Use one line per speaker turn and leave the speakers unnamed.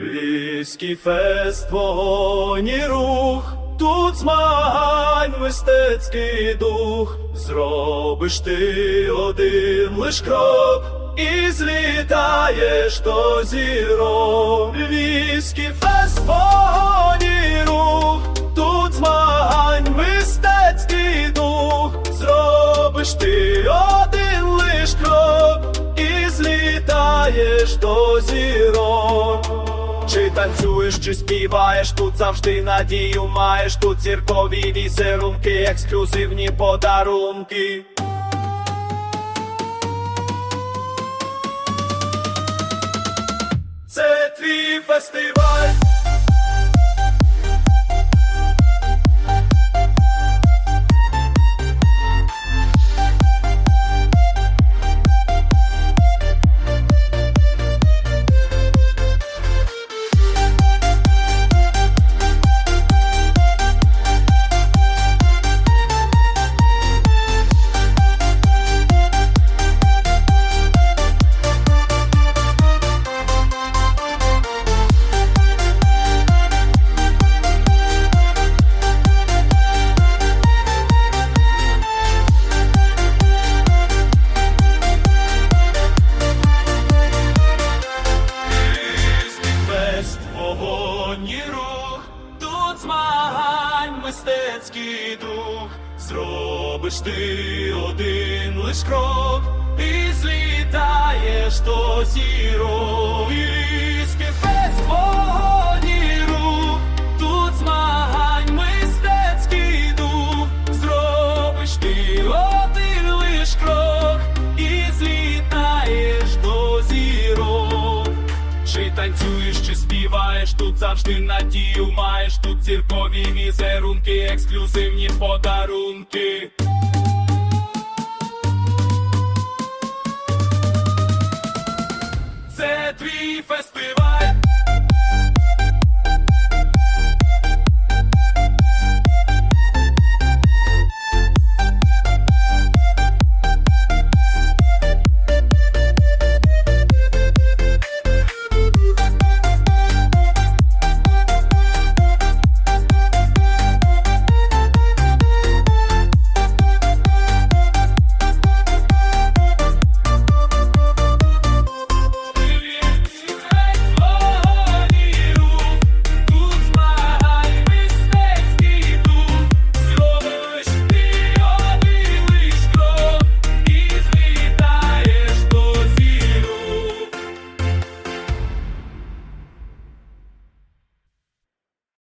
Львівський фест, вогонь рух, тут змагань мистецький дух, зробиш ти один лиш крок, і злітаєш до зірок. Львівський фест, вогонь рух, тут змагань мистецький дух, зробиш ти один лиш крок, і злітаєш до зірок. Чи танцюєш, чи співаєш, тут завжди надію маєш, тут ціркові візерунки, ексклюзивні подарунки. Це твій фестиваль. Вогонь рух, тут змагань мистецький дух, зробиш ти один лиш крок, і злітаєш до зірок. Танцюєш, чи співаєш, тут завжди надію маєш, тут ціркові візерунки, ексклюзивні подарунки. Це твій фестиваль.